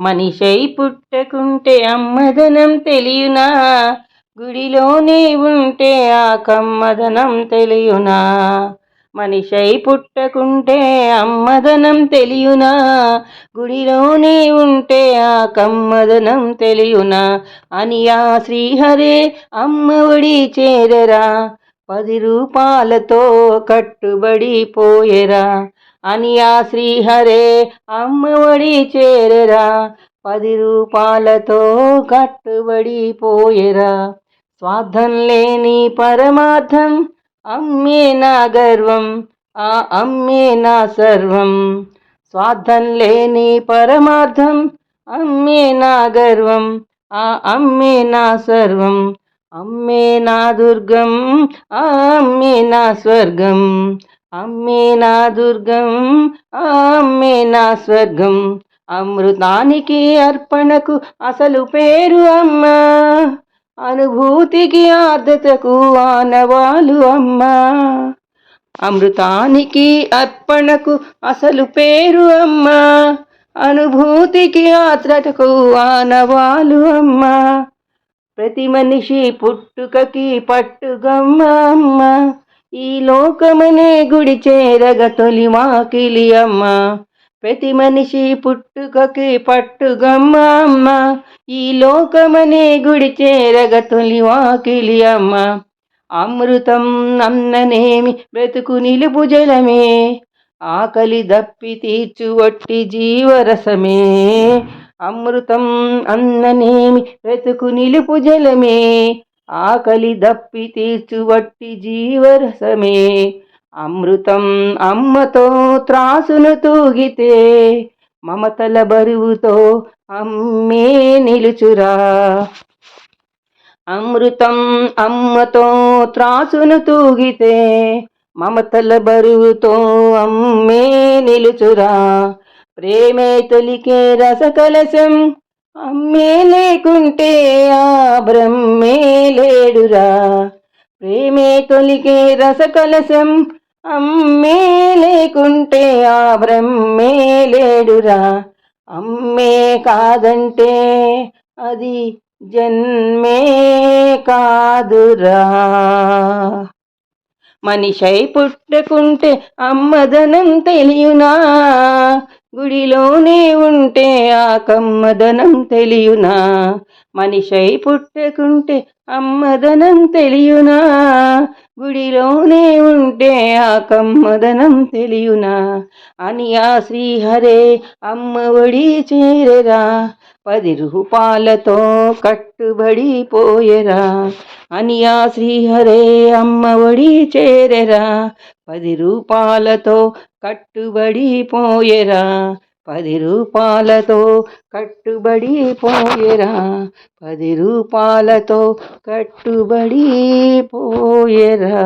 మనిషై పుట్టకుంటే అమ్మదనం తెలియనా? గుడిలోనే ఉంటే ఆ కమ్మదనం తెలియనా? మనిషై పుట్టకుంటే అమ్మదనం తెలియనా? గుడిలోనే ఉంటే ఆ కమ్మదనం తెలియనా? అని ఆ శ్రీహరే అమ్మఒడి చేరరా. పది రూపాలతో కట్టుబడి పోయెరా. అనియా శ్రీహరే అమ్మఒడి చేరరా. పది రూపాలతో కట్టుబడిపోయెరా స్వార్థం లేని పరమార్థం అమ్మే నా గర్వం ఆ అమ్మే నా సర్వం. స్వార్థం లేని పరమార్థం అమ్మే నా గర్వం ఆ అమ్మే నా సర్వం. అమ్మే నా దుర్గం ఆ అమ్మే నా స్వర్గం. అమ్మే నా దుర్గం అమ్మే నా స్వర్గం అమృతానికి అర్పణకు అసలు పేరు అమ్మ అనుభూతికి ఆర్ద్రతకు ఆనవాలు అమ్మ అమృతానికి అర్పణకు అసలు పేరు అమ్మ అనుభూతికి ఆర్ద్రతకు ఆనవాలు అమ్మ ప్రతి మనిషి పుట్టుకకి పట్టుగమ్మ అమ్మ. ఈ లోకమనే గుడి చేరగ తొలి మాకిలి అమ్మ ప్రతి మనిషి పుట్టుకకి పట్టుగమ్మ అమ్మ. ఈ లోకమనే గుడి చేరగ తొలి వాకిలి అమ్మ అమృతం అన్ననేమి బ్రతుకు నిలుపు జలమే. ఆకలి దప్పి తీర్చు వట్టి జీవరసమే. అమృతం అన్ననేమి బ్రతుకు నిలుపు జలమే. ఆకలి దప్పి తీర్చువట్టి జీవరసమే. అమృతం అమ్మతో త్రాసును తూగితే మమతల బరువుతో అమ్మే నిలుచురా. అమృతం అమ్మతో త్రాసును తూగితే మమతల బరువుతో అమ్మే నిలుచురా. ప్రేమే తొలికే రసకలశం అమ్మే లేకుంటే ఆ బ్రహ్మే లేడురా. ప్రేమే తొలికే రసకలశం అమ్మే లేకుంటే ఆ బ్రహ్మే లేడురా. అమ్మే కాదంటే అది జన్మే కాదురా. మనిషై పుట్టకుంటే అమ్మదనం తెలియనా? గుడిలోనే ఉంటే ఆ కమ్మదనం తెలియనా? మనిషై పుట్టకుంటే అమ్మదనం తెలియనా? గుడిలోనే ఉంటే ఆ కమ్మదనం తెలియనా? అని ఆ శ్రీహరే అమ్మ ఒడి చేరరా. పది రూపాలతో కట్టుబడి పోయరా. అని ఆ శ్రీహరే అమ్మ ఒడి చేరరా. పది రూపాలతో కట్టుబడి పోయేరా? పది రూపాలతో కట్టుబడి పోయేరా? పది రూపాలతో కట్టుబడి పోయరా?